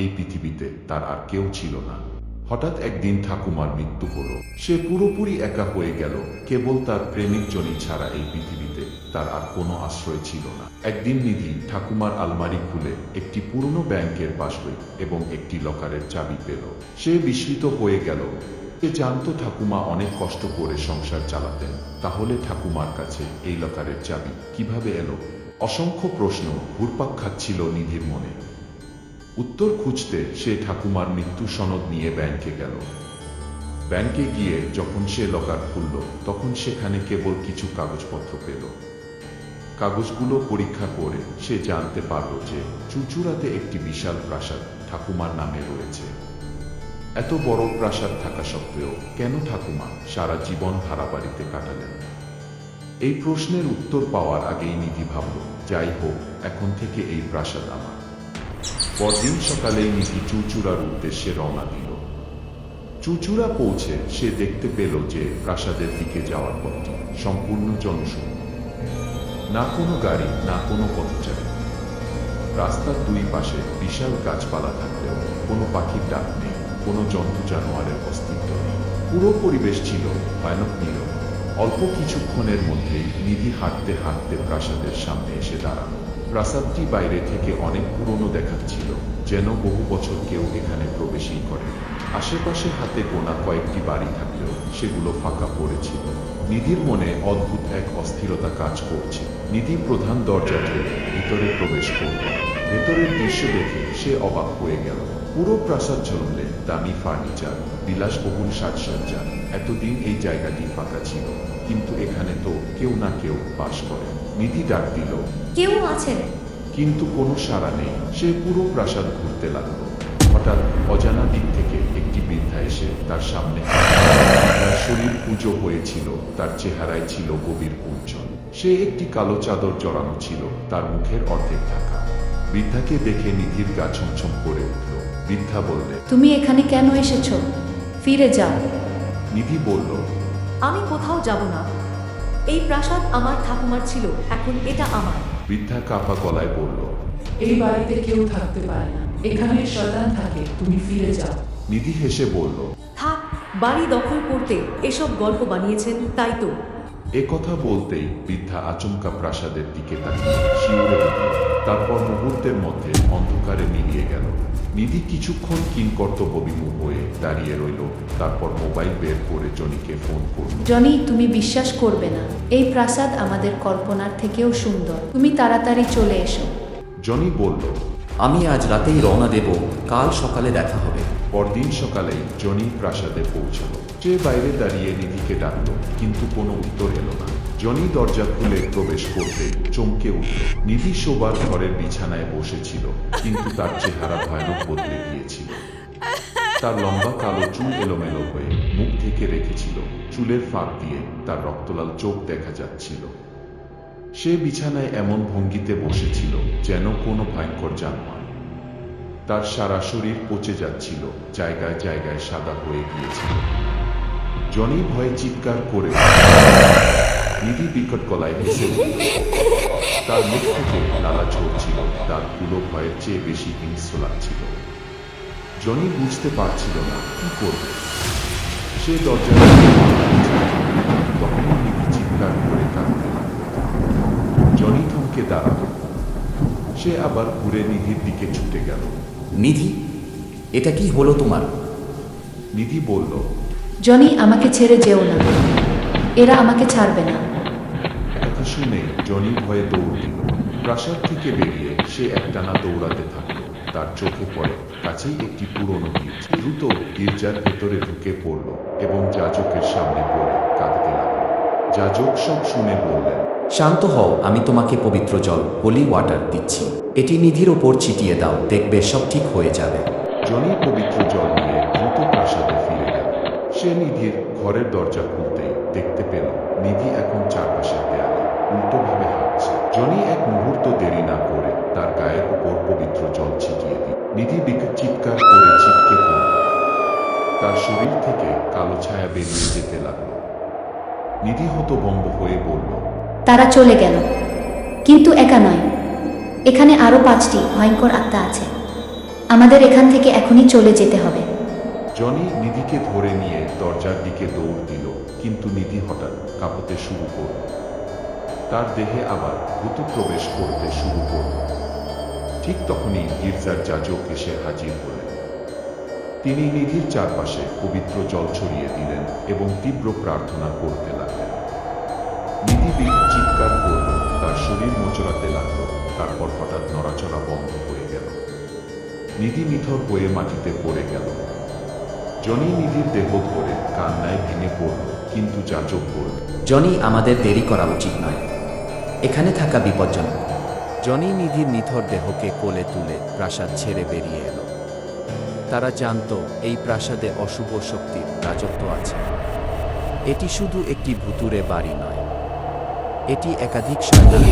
এই পৃথিবীতে তার আর কেউ ছিল না। হঠাৎ একদিন ঠাকুমার মৃত্যু হলো। সে পুরোপুরি একা হয়ে গেল। কেবল তার প্রেমিক জনি ছাড়া এই পৃথিবীতে তার আর কোনো আশ্রয় ছিল না। একদিন নিধি ঠাকুমার আলমারি খুলে একটি পুরনো ব্যাংকের পাসবই এবং একটি লকারের চাবি পেল। সে বিস্মিত হয়ে গেল। সে জানতো ঠাকুমা অনেক কষ্ট করে সংসার চালাতেন। তাহলে ঠাকুমার কাছে এই লকারের চাবি কীভাবে এলো? অসংখ্য প্রশ্ন ঘুরপাক খাচ্ছিল নিধির মনে। উত্তর খুঁজতে সে ঠাকুমার মৃত্যু সনদ নিয়ে ব্যাংকে গেল। ব্যাংকে গিয়ে যখন সে লকার খুলল, তখন সেখানে কেবল কিছু কাগজপত্র পেল। কাগজগুলো পরীক্ষা করে সে জানতে পারল যে চুচুড়াতে একটি বিশাল প্রাসাদ ঠাকুমার নামে রয়েছে। এত বড় প্রাসাদ থাকা সত্ত্বেও কেন ঠাকুমা সারা জীবন ভাড়া বাড়িতে কাটালেন? এই প্রশ্নের উত্তর পাওয়ার আগেই নিধি ভাবল, যাই হোক, এখন থেকে এই প্রাসাদ আমার। পরদিন সকালেই নিধি চুচুড়ার উদ্দেশ্যে রওনা দিল। চুচুড়া পৌঁছে সে দেখতে পেল যে প্রাসাদের দিকে যাওয়ার পথটি সম্পূর্ণ জনশূন্য। না কোনো গাড়ি, না কোনো পথচারী। রাস্তার দুই পাশে বিশাল গাছপালা থাকলেও কোনো পাখির ডাক নেই, কোনো জন্তু জানোয়ারের অস্তিত্ব নেই। পুরো পরিবেশ ছিল ভয়ানক নীরব। অল্প কিছুক্ষণের মধ্যেই নিধি হাঁটতে হাঁটতে প্রাসাদের সামনে এসে দাঁড়াল। প্রাসাদটি বাইরে থেকে অনেক পুরনো দেখাচ্ছিল, যেন বহু বছর কেউ এখানে প্রবেশই করে। আশেপাশে হাতে গোনা কয়েকটি বাড়ি থাকলেও সেগুলো ফাঁকা পড়েছিল। নিধির মনে অদ্ভুত এক অস্থিরতা কাজ করছে। নিধি প্রধান দরজা ভিতরে প্রবেশ করল। ভেতরের দৃশ্য দেখে সে অবাক হয়ে গেল। পুরো প্রাসাদ ঝুললে দামি ফার্নিচার বিলাসবহুল সাজসজ্জা এতদিন এই জায়গাটি ফাঁকা ছিল। কিন্তু এখানে তো কেউ না কেউ বাস করে। নিধি ডাক দিল কেউ আছেন? কিন্তু কোনো সাড়া নেই। সে পুরো প্রাসাদ ঘুরতে লাগল। হঠাৎ অজানা দিক থেকে একটি বৃদ্ধা এসে তার সামনে তার শরীর পুজো হয়েছিল তার চেহারায় ছিল গভীর উজ্জ্বল। সে একটি কালো চাদর জড়ানো ছিল তার মুখের অর্ধেক ঢাকা। বৃদ্ধাকে দেখে নিধির গা ছমছম করে উঠল। বৃদ্ধা বললে তুমি এখানে কেন এসেছ? ফিরে যাও। নিধি বলল আমি কোথাও যাব না। এই প্রাসাদ আমার ঠাকুমার ছিল এখন এটা আমার। বৃদ্ধা কাপা গলায় বলল এই বাড়িতে কেউ থাকতে পারে না। এখানে শয়তান থাকে তুমি ফিরে যাও। নিধি হেসে বলল থাক বাড়ি দখল করতে এসব গল্প বানিয়েছেন তাই তো। এ কথা বলতেই বৃদ্ধা আচমকা প্রাসাদের দিকে তাকিয়ে শিউরে উঠল। তারপর মুহূর্তের মধ্যে অন্ধকারে মিলিয়ে গেল। নিধি কিছুক্ষণ কিংকর্তব্য বিমুখ হয়ে দাঁড়িয়ে রইল। তারপর মোবাইল বের করে জনিকে ফোন করল। জনি তুমি বিশ্বাস করবে না। এই প্রাসাদ আমাদের কল্পনার থেকেও সুন্দর। তুমি তাড়াতাড়ি চলে এসো। জনি বলল আমি আজ রাতেই রওনা দেব। কাল সকালে দেখা হবে। পরদিন সকালেই জনি প্রাসাদে পৌঁছালো। সে বাইরে দাঁড়িয়ে নিধিকে ডাকলো, কিন্তু কোনো উত্তর এলো না। জনি দরজা খুলে প্রবেশ করতে চমকে উঠল। নিধি শোবার ঘরের বিছানায় বসেছিল, কিন্তু তার চেহারা ভয়ানক বদলে গিয়েছিল। তার লম্বা কালো চুল এলোমেলো হয়ে মুখ থেকে রেখেছিল। চুলের ফাঁক দিয়ে তার রক্তলাল চোখ দেখা যাচ্ছিল। সে বিছানায় এমন ভঙ্গিতে বসেছিল যেন কোনো ভয়ঙ্কর জানোয়ার তার সারা শরীর পচে যাচ্ছিল, জায়গায় জায়গায় সাদা হয়ে গিয়েছিল। জনি ভয়ে চিৎকার করে নিধি বিকট গলায় উঠল। তার মুখ থেকে লালা ঝরছিল দাঁতগুলো ভয়ের চেয়ে বেশি হিংস্র লাগছিল। জনি বুঝতে পারছিল না কি করবে। সে দরজা তখন নিধি চিৎকার করে কাঁদতে জনি থমকে দাঁড়াল। সে আবার ঘুরে নিধির দিকে ছুটে গেল। নিধি এটা কি হলো তোমার? নিধি বলল জনি আমাকে ছেড়ে যেও না। এরা আমাকে ছাড়বে না। কথা শুনে জনি ভয়ে দৌড় দিল। প্রাসাদ থেকে বেরিয়ে সে একটানা দৌড়াতে থাকল। তার চোখে পড়ে কাছেই একটি পুরনো গির্জা। দ্রুত গির্জার ভেতরে ঢুকে পড়ল এবং যাজকের সামনে পড়ে কাঁদতে লাগল। যাজক সব শুনে বললেন শান্ত হও আমি তোমাকে পবিত্র জল হোলি ওয়াটার দিচ্ছি। এটি নিধির ওপর ছিটিয়ে দাও দেখবে সব ঠিক হয়ে যাবে। জনি পবিত্র জল নিয়ে দ্রুত প্রাসাদে ফিরে গেল। সে নিধির ঘরের দরজা খুলতেই দেখতে পেল নিধি এখন চারপাশের দেয়ালে উল্টোভাবে হাঁটছে। জনি এক মুহূর্ত দেরি না করে তার গায়ের উপর পবিত্র জল ছিটিয়ে দিল। নিধি চিৎকার করে ছিটকে পড়ল। তার শরীর থেকে কালো ছায়া বেরিয়ে যেতে লাগল। নিধি হতভম্ব হয়ে বলল তারা চলে গেল। কিন্তু একা নয়। এখানে আরও পাঁচটি ভয়ঙ্কর আত্মা আছে। আমাদের এখান থেকে এখনই চলে যেতে হবে। জনি নিধিকে ধরে নিয়ে দরজার দিকে দৌড় দিল কিন্তু নিধি হঠাৎ কাঁপতে শুরু করল। তার দেহে আবার ভূত প্রবেশ করতে শুরু করল। ঠিক তখনই গির্জার যাজক এসে হাজির হলেন। তিনি নিধির চারপাশে পবিত্র জল ছড়িয়ে দিলেন এবং তীব্র প্রার্থনা করতে লাগলেন। নিধি চিৎকার করল তার শরীর মোচড়াতে লাগল তারপর হঠাৎ নড়াচড়া বন্ধ হয়ে গেল। নিধি নিথর হয়ে মাটিতে পড়ে গেল। জনি নিধির দেহ ধরে কান্নায় ভেঙে পড়ল কিন্তু যাজক বলল জনি আমাদের দেরি করা উচিত নয়। এখানে থাকা বিপজ্জনক। জনি নিধির নিথর দেহকে কোলে তুলে প্রাসাদ ছেড়ে বেরিয়ে এলো। তারা জানত এই প্রাসাদে অশুভ শক্তির রাজত্ব আছে এটি শুধু একটি ভুতুরে বাড়ি নয় এটি একাধিক রাস্তা।